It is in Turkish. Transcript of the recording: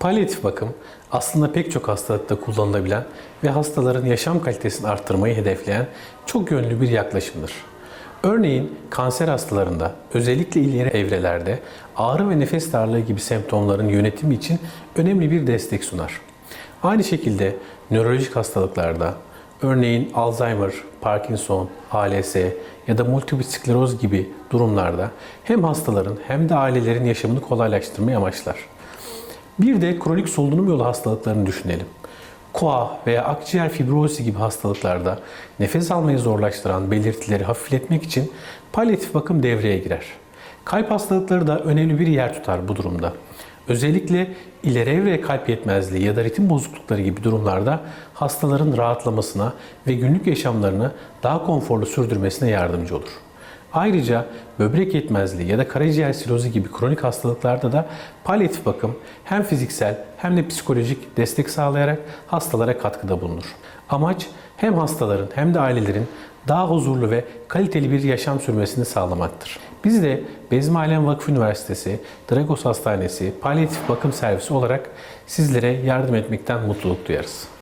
Palyatif bakım aslında pek çok hastalıkta kullanılabilen ve hastaların yaşam kalitesini arttırmayı hedefleyen çok yönlü bir yaklaşımdır. Örneğin kanser hastalarında özellikle ileri evrelerde ağrı ve nefes darlığı gibi semptomların yönetimi için önemli bir destek sunar. Aynı şekilde nörolojik hastalıklarda örneğin Alzheimer, Parkinson, ALS ya da multiple skleroz gibi durumlarda hem hastaların hem de ailelerin yaşamını kolaylaştırmayı amaçlar. Bir de kronik solunum yolu hastalıklarını düşünelim. KOA veya akciğer fibrozi gibi hastalıklarda nefes almayı zorlaştıran belirtileri hafifletmek için palyatif bakım devreye girer. Kalp hastalıkları da önemli bir yer tutar bu durumda. Özellikle ileri evre kalp yetmezliği ya da ritim bozuklukları gibi durumlarda hastaların rahatlamasına ve günlük yaşamlarını daha konforlu sürdürmesine yardımcı olur. Ayrıca böbrek yetmezliği ya da karaciğer sirozu gibi kronik hastalıklarda da palyatif bakım hem fiziksel hem de psikolojik destek sağlayarak hastalara katkıda bulunur. Amaç hem hastaların hem de ailelerin daha huzurlu ve kaliteli bir yaşam sürmesini sağlamaktır. Biz de Bezmi Alem Vakıf Üniversitesi, Dragos Hastanesi Palyatif Bakım Servisi olarak sizlere yardım etmekten mutluluk duyarız.